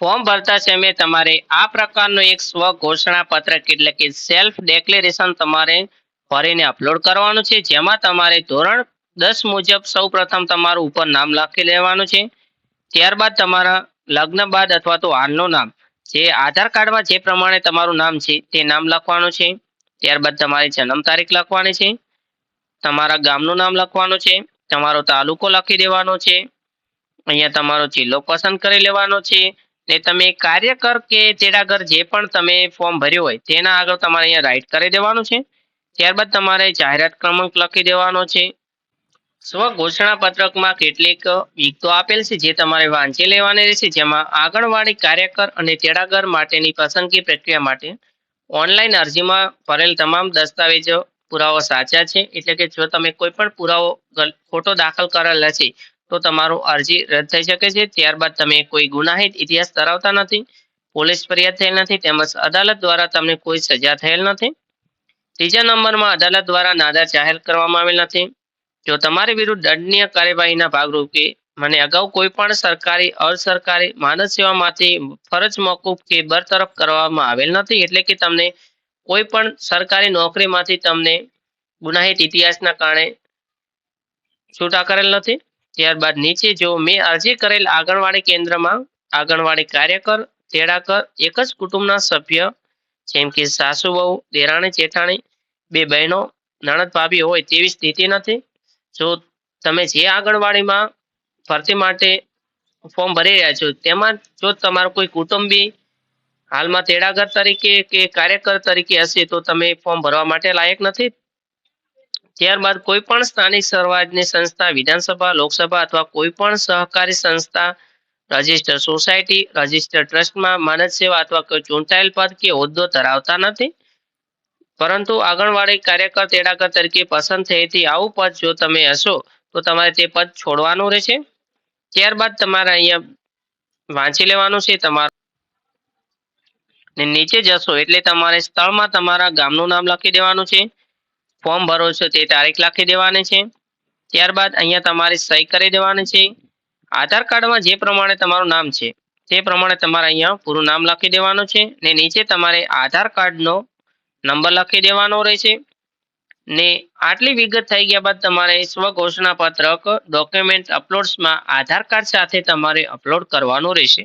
Form ભરતા સમયે તમારે આ પ્રકારનું એક સ્વ ઘોષણા પત્રક એટલે કે સેલ્ફ ડેક્લેરેશન તમારે ભરીને અપલોડ કરવાનું છે. જેમાં તમારે ધોરણ દસ મુજબ સૌ પ્રથમ તમારું ઉપર નામ લખી લેવાનું છે. ત્યારબાદ તમારા લગ્ન બાદ અથવા તો હાલનું નામ, જે આધાર કાર્ડમાં જે પ્રમાણે તમારું નામ છે તે નામ લખવાનું છે. ત્યારબાદ તમારી જન્મ તારીખ લખવાની છે. તમારા ગામનું નામ લખવાનું છે. તમારો તાલુકો લખી દેવાનો છે. અહીંયા તમારો જિલ્લો પસંદ કરી લેવાનો છે. ને તમે કાર્યકર કે તેડાગર જે પણ તમે ફોર્મ ભર્યું હોય, તેના આગળ તમારે અહીંયા રાઇટ કરી દેવાનું છે. ત્યારબાદ તમારે જાહેરાત ક્રમાંક લખી દેવાનો છે. સ્વ ઘોષણા પત્રકમાં કેટલીક વિગતો આપેલ છે, જે તમારે વાંચી લેવાની રહેશે, જેમાં આંગણવાડી કાર્યકર અને તેડાગર માટેની પસંદગી પ્રક્રિયા માટે ઓનલાઈન અરજીમાં ભરેલ તમામ દસ્તાવેજો પુરાવા સાચા છે. એટલે કે જો તમે કોઈ પણ પુરાવો ખોટો દાખલ કરેલ હશે તો તમારું અરજી રદ થઈ શકે છે. ત્યારબાદ તમે કોઈ ગુનાહિત ઇતિહાસ ધરાવતા નથી, પોલીસ ફરિયાદ થયેલ નથી, તેમજ અદાલત દ્વારા તમને કોઈ સજા થયેલ નથી. ત્રીજા નંબરમાં અદાલત દ્વારા નાદાર જાહેર કરવામાં આવેલ નથી. જો તમારી વિરુદ્ધ દંડનીય કાર્યવાહીના ભાગરૂપે મને અગાઉ કોઈ પણ સરકારી, અસરકારી માનવ સેવામાંથી ફરજ મોકૂફ કે બરતરફ કરવામાં આવેલ નથી, એટલે કે તમને કોઈ પણ સરકારી નોકરીમાંથી તમને ગુનાહિત ઇતિહાસના કારણે છૂટા કરેલ નથી. ત્યારબાદ નીચે જો મેં અરજી કરેલ આંગણવાડી કેન્દ્રમાં આંગણવાડી કાર્યકર, તેડાકર, એક જ કુટુંબના સભ્ય, જેમ કે સાસુ વહુ દેરાણી જેઠાણી, બે બહેનો, નણદ ભાભી હોય તેવી સ્થિતિ નથી. જો તમે જે આંગણવાડીમાં ભરતી માટે ફોર્મ ભરી રહ્યા છો, તેમાં જો તમારું કોઈ કુટુંબી હાલમાં તેડાગર તરીકે કે કાર્યકર તરીકે હશે, તો તમે ફોર્મ ભરવા માટે લાયક નથી? ત્યારબાદ કોઈ પણ સ્થાનિક સ્વરાજની સંસ્થા, વિધાનસભા, લોકસભા અથવા કોઈ પણ સહકારી સંસ્થા, રજિસ્ટર સોસાયટી, રજિસ્ટર ટ્રસ્ટમાં માનદ સેવા અથવા કોઈ ચૂંટાયેલ પદ કે હોદ્દો ધરાવતા નથી. પરંતુ આંગણવાડી કાર્યકર તેડાકર તરીકે પસંદ થયેથી આવું પદ જો તમે હશો, તો તમારે તે પદ છોડવાનું રહેશે. ત્યારબાદ તમારે અહીંયા વાંચી લેવાનું છે. તમારું ને નીચે જશો એટલે તમારે સ્થળમાં તમારા ગામનું નામ લખી દેવાનું છે. ફોર્મ ભરો છો તે તારીખ લખી દેવાની છે. ત્યારબાદ અહીંયા તમારે સહી કરી દેવાની છે. આધાર કાર્ડમાં જે પ્રમાણે તમારું નામ છે, તે પ્રમાણે તમારે અહીંયા પૂરું નામ લખી દેવાનું છે ને નીચે તમારે આધાર કાર્ડનો નંબર લખી દેવાનો રહેશે. ને આટલી વિગત થઈ ગયા બાદ તમારે સ્વઘોષણા પત્રક ડોક્યુમેન્ટ, અપલોડ્સમાં આધાર કાર્ડ સાથે તમારે અપલોડ કરવાનું રહેશે.